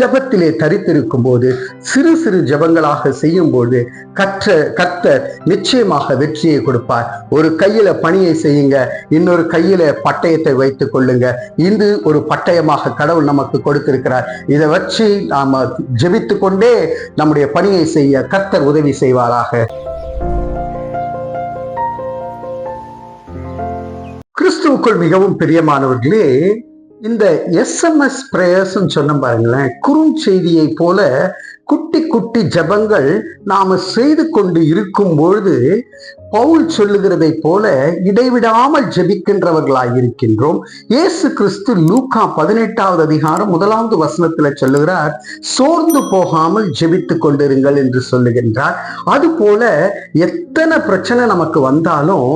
ஜபத்திலே தரித்திருக்கும் போது சிறு சிறு ஜபங்களாக செய்யும் போது கற்ற கர்த்தர் நிச்சயமாக வெற்றியை கொடுப்பார். ஒரு கையில பணியை செய்யுங்க இன்னொரு கையில பட்டயத்தை வைத்துக் கொள்ளுங்க. இது ஒரு பட்டயமாக கடவுள் நமக்கு கொடுத்திருக்கிறார். இதை வச்சு நாம ஜெபித்து கொண்டே நம்முடைய பணியை செய்ய கர்த்தர் உதவி செய்வாராக. கிறிஸ்துவுக்குள் மிகவும் பிரியமானவர்களே இந்த எஸ்எம்எஸ் பிரேயர்ஸ் சொன்ன பாருங்களேன் குறுஞ்செய்தியை போல குட்டி குட்டி ஜபங்கள் நாம செய்து கொண்டு இருக்கும் பொழுது பவுல் சொல்லுகிறதை போல இடைவிடாமல் ஜெபிக்கின்றவர்களாய் இருக்கின்றோம். இயேசு கிறிஸ்து லூக்கா பதினெட்டாவது அதிகாரம் முதலாவது வசனத்துல சொல்லுகிறார் சோர்ந்து போகாமல் ஜெபித்து கொண்டிருங்கள் என்று சொல்லுகின்றார். அது போல எத்தனை பிரச்சனை நமக்கு வந்தாலும்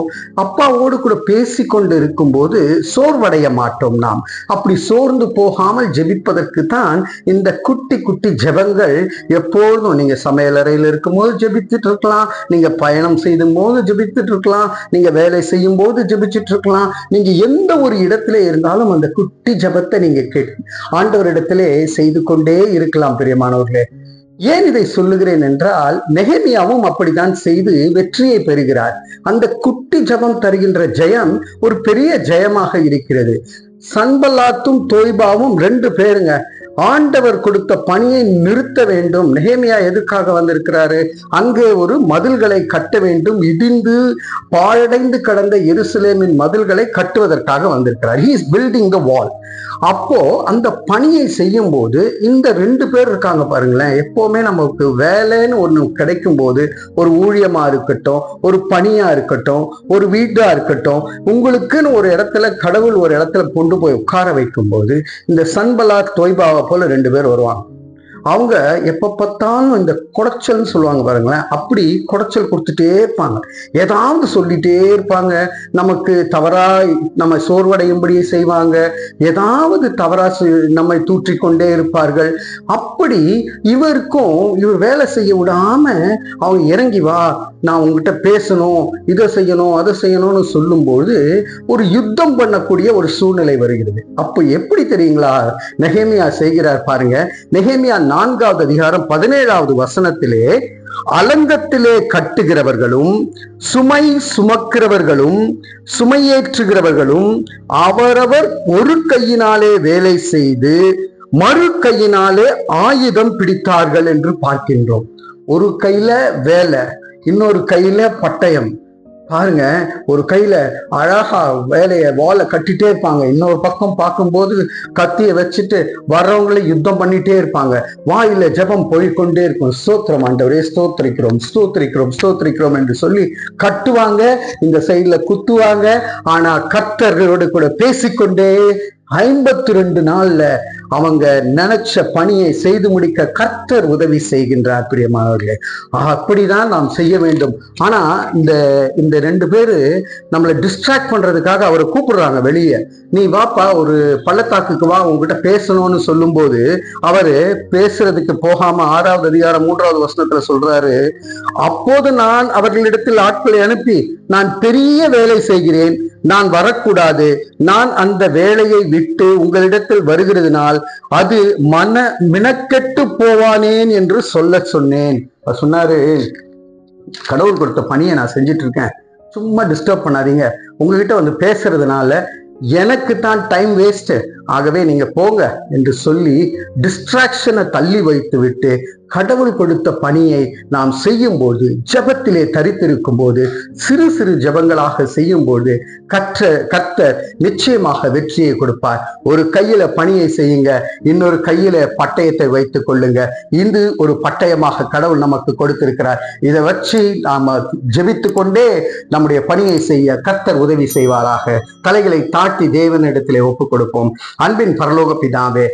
அப்பாவோடு கூட பேசி கொண்டு இருக்கும்போது சோர்வடைய மாட்டோம் நாம். அப்படி சோர்ந்து போகாமல் ஜெபிப்பதற்கு தான் இந்த குட்டி குட்டி ஜெபங்கள் எப்பொழுதும் நீங்க சமையலறையில் இருக்கும்போது ஜெபித்துட்டு இருக்கலாம் நீங்க பயணம் செய்யும் போது ஜெபித்துட்டு இருக்கலாம் நீங்க வேலை செய்யும் போது ஜெபிச்சுட்டு இருக்கலாம் நீங்க எந்த ஒரு இடத்துல இருந்தாலும் அந்த குட்டி ஜெபத்தை நீங்க கேட்டு ஆண்டவரிடத்திலே செய்து கொண்டே இருக்கலாம் பிரியமானவர்களே. ஏன் இதை சொல்லுகிறேன் என்றால் நெகமியாவும் அப்படித்தான் செய்து வெற்றியை பெறுகிறார். அந்த குட்டி ஜபம் தருகின்ற ஜெயம் ஒரு பெரிய ஜெயமாக இருக்கிறது. சன்பல்லாத்தும் தோய்பாவும் ரெண்டு பேருங்க. ஆண்டவர் கொடுத்த பணியை நிறுத்த வேண்டும். நெகேமியா எதுக்காக வந்திருக்கிறாரு? அங்கே ஒரு மதில்களை கட்ட வேண்டும். இடிந்து பாழடைந்து கடந்த எருசலேமின் மதில்களை கட்டுவதற்காக வந்திருக்கிறார். He is building the wall அப்போ அந்த பணியை செய்யும் போது இந்த ரெண்டு பேர் இருக்காங்க பாருங்களேன். எப்பவுமே நமக்கு வேலைன்னு ஒன்று கிடைக்கும் போது ஒரு ஊழியமா இருக்கட்டும் ஒரு பணியா இருக்கட்டும் ஒரு வீடா இருக்கட்டும் உங்களுக்குன்னு ஒரு இடத்துல கடவுள் ஒரு இடத்துல கொண்டு போய் உட்கார வைக்கும் போது இந்த சன்பலா தொய்பாவை போல ரெண்டு பேர் வருவாங்க. அவங்க எப்ப பார்த்தாலும் இந்த குடைச்சல்னு சொல்லுவாங்க பாருங்களேன் அப்படி குடைச்சல் கொடுத்துட்டே இருப்பாங்க. ஏதாவது சொல்லிட்டே இருப்பாங்க. நமக்கு தவறா நம்ம சோர்வடையும்படி செய்வாங்க. ஏதாவது தவறா நம்மை தூற்றி கொண்டே இருப்பார்கள். அப்படி இவருக்கும் இவர் வேலை செய்ய விடாம அவங்க இறங்கி வா நான் உங்ககிட்ட பேசணும் இதை செய்யணும் அதை செய்யணும்னு சொல்லும்போது ஒரு யுத்தம் பண்ணக்கூடிய ஒரு சூழ்நிலை வருகிறது. அப்போ எப்படி தெரியுங்களா? நெகேமியா செய்கிறார் பாருங்க. நெகேமியா நான்காவது அதிகாரம் பதினேழாவது வசனத்திலே அலங்கத்திலே கட்டுகிறவர்களும் சுமை சுமக்கிறவர்களும் சுமையேற்றுகிறவர்களும் அவரவர் ஒரு கையினாலே வேலை செய்து மறு கையினாலே ஆயுதம் பிடித்தார்கள் என்று பார்க்கின்றோம். ஒரு கையில வேலை இன்னொரு கையில பட்டயம். பாருங்க ஒரு கையில அழகா வேலைய வாழை கட்டிட்டே இருப்பாங்க. இன்னொரு பக்கம் பார்க்கும்போது கத்தியை வச்சுட்டு வர்றவங்களை யுத்தம் பண்ணிட்டே இருப்பாங்க. வாயில ஜெபம் போய்கொண்டே இருக்கும். ஸ்தோத்திரம் ஆண்டவரே ஸ்தோத்திரிக்கிறோம் ஸ்தோத்திரிக்கிறோம் ஸ்தோத்திரிக்கிறோம் என்று சொல்லி கட்டுவாங்க. இந்த சைடுல குத்துவாங்க. ஆனா கர்த்தர்களோடு கூட பேசிக்கொண்டே ஐம்பத்தி ரெண்டு நாள்ல அவங்க நினைச்ச பணியை செய்து முடிக்க கர்த்தர் உதவி செய்கின்றார் பிரியமானவர்களே. அப்படிதான் நாம் செய்ய வேண்டும். ஆனா இந்த இந்த ரெண்டு பேரு நம்மளை டிஸ்ட்ராக்ட் பண்றதுக்காக அவரை கூப்பிடுறாங்க வெளியே. நீ வாப்பா ஒரு பள்ளத்தாக்குக்கு வா உங்ககிட்ட பேசணும்னு சொல்லும்போது அவரு பேசுறதுக்கு போகாம ஆறாவது அதிகாரம் மூன்றாவது வசனத்துல சொல்றாரு அப்போது நான் அவர்களிடத்தில் ஆட்களை அனுப்பி நான் பெரிய வேலை செய்கிறேன். நான் வரக்கூடாது. நான் அந்த வேலையை விட்டு உங்களிடத்தில் வருகிறதுனால் அது மன மினக்கெட்டு போவானேன் என்று சொல்ல சொன்னேன். அவர் சொன்னாரு கடவுள் கொடுத்த பணியை நான் செஞ்சிட்டு இருக்கேன் சும்மா டிஸ்டர்ப் பண்ணாதீங்க. உங்ககிட்ட வந்து பேசுறதுனால எனக்கு தான் டைம் வேஸ்ட் ஆகவே நீங்க போங்க என்று சொல்லி டிஸ்ட்ராக்ஷனை தள்ளி வைத்து விட்டு கடவுள் கொடுத்த பணியை நாம் செய்யும் போது ஜபத்திலே தரித்திருக்கும் போது சிறு சிறு ஜெபங்களாக செய்யும் போது கற்ற கர்த்தர் நிச்சயமாக வெற்றியை கொடுப்பார். ஒரு கையில பணியை செய்யுங்க இன்னொரு கையில பட்டயத்தை வைத்துக் கொள்ளுங்க. இது ஒரு பட்டயமாக கடவுள் நமக்கு கொடுத்திருக்கிறார். இதை வச்சு நாம ஜெபித்து கொண்டே நம்முடைய பணியை செய்ய கர்த்தர் உதவி செய்வாராக. தலைகளை தாட்டி தேவனிடத்திலே ஒப்புக் கொடுப்போம். அன்பின் பரலோக பிதாவே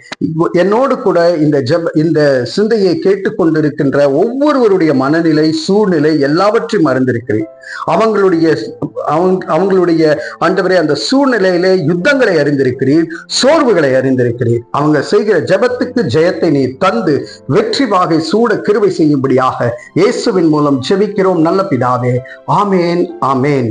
என்னோடு கூட இந்த ஜெப இந்த சிந்தையை கேட்டுக்கொண்டிருக்கின்ற ஒவ்வொருவருடைய மனநிலை சூழ்நிலை எல்லாவற்றையும் அறிந்திருக்கிறேன். அவங்களுடைய அவங்க அவங்களுடைய ஆண்டவரே அந்த சூழ்நிலையிலே யுத்தங்களை அறிந்திருக்கிறீர் சோர்வுகளை அறிந்திருக்கிறீர். அவங்க செய்கிற ஜெபத்துக்கு ஜெயத்தை நீ தந்து வெற்றி வாகை சூட கிருவை செய்யும்படியாக இயேசுவின் மூலம் ஜெபிக்கிறோம் நல்ல பிதாவே. ஆமேன் ஆமேன்.